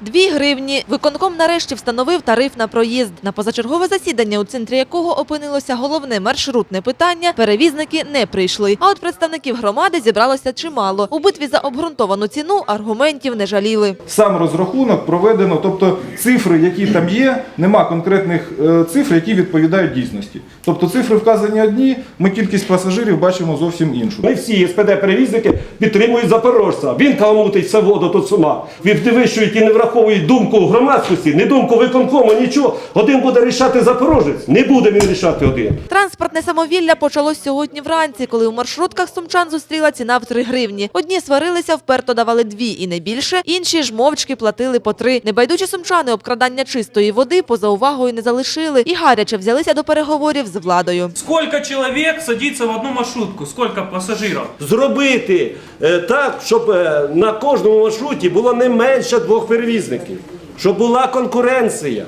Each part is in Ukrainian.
Дві гривні. Виконком нарешті встановив тариф на проїзд. На позачергове засідання, у центрі якого опинилося головне маршрутне питання, перевізники не прийшли. А от представників громади зібралося чимало. У битві за обґрунтовану ціну аргументів не жаліли. Сам розрахунок проведено, тобто цифри, які там є, нема конкретних е, цифр, які відповідають дійсності. Тобто цифри вказані одні, ми кількість пасажирів бачимо зовсім іншу. Не всі СПД-перевізники підтримують запорожця. Він каламутить все воду тут з ума. Відвищують і не враховують думку громадськості, не думку виконкому, нічого. Один буде рішати запорожець, не буде він рішати один. Транспортне самовілля почалось сьогодні вранці, коли у маршрутках сумчан зустріла ціна в 3 гривні. Одні сварилися, вперто давали дві і не більше, інші ж мовчки платили по три. Небайдужі сумчани обкрадання чистої води поза увагою не залишили і гаряче взялися до переговорів з владою. Сколько человек садится в одну маршрутку? Сколько пассажиров? Зробити е, так, щоб е, на кожному маршруті було не менше двох перевізників, щоб була конкуренція.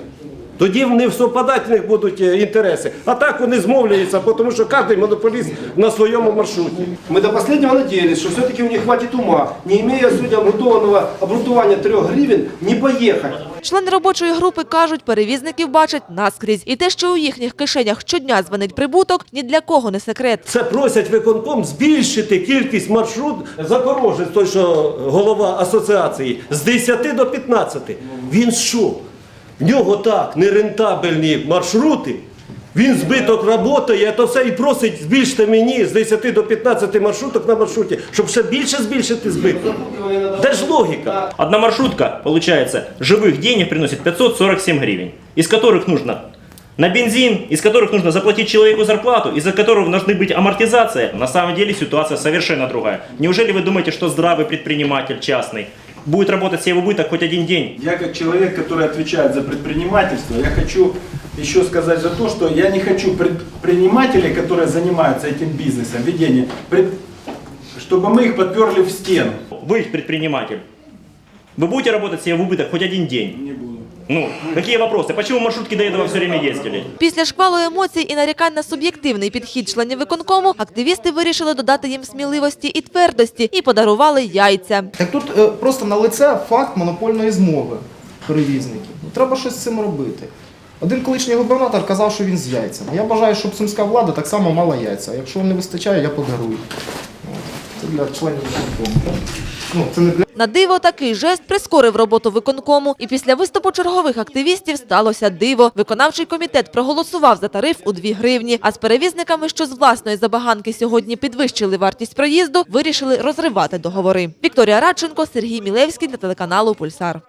Тоді в них будуть е, інтереси. А так вони змовляються, тому що кожен монополіст на своєму маршруті. Мы до последнего надеялись, что все-таки у них хватит ума, не имея сегодня обґрунтованного обґрунтування 3 гривен, не поехать. Члени робочої групи кажуть, перевізників бачать наскрізь. І те, що у їхніх кишенях щодня звенить прибуток, ні для кого не секрет. Це просять виконком збільшити кількість маршрут Запорожець, той, що голова асоціації, з 10 до 15. Він що? В нього так нерентабельні маршрути. Він збиток працює, а то все і просить збільшити мені з 10 до 15 маршруток на маршруті, щоб ще більше збільшити збиток. Де ж логіка? Одна маршрутка, получается, живых денег приносит 547 гривен, из которых нужно на бензин, из которых нужно заплатить человеку зарплату, из-за которых должны быть амортизация. На самом деле ситуация совершенно другая. Неужели вы думаете, что здравый предприниматель частный будет работать себе в убыток хоть один день? Я как человек, который отвечает за предпринимательство, я хочу еще сказать за то, что я не хочу предпринимателей, которые занимаются этим бизнесом, ведением, пред- чтобы мы их подперли в стену. Вы предприниматель. Вы будете работать себе в убыток хоть один день? Ну, какие вопросы? Почему маршрутки до этого все время ездили? Після шквалу емоцій і нарікань на суб'єктивний підхід членів виконкому, активісти вирішили додати їм сміливості і твердості і подарували яйця. Так тут е, просто на лице факт монопольної змови перевізників. Ну, треба щось з цим робити. Один колишній губернатор казав, що він з яйцями. Я бажаю, щоб сумська влада так само мала яйця. Якщо вам не вистачає, я подарую. Ну, На диво такий жест прискорив роботу виконкому. І після виступу чергових активістів сталося диво. Виконавчий комітет проголосував за тариф у 2 гривні. А з перевізниками, що з власної забаганки сьогодні підвищили вартість проїзду, вирішили розривати договори. Вікторія Радченко, Сергій Мілевський для телеканалу Пульсар.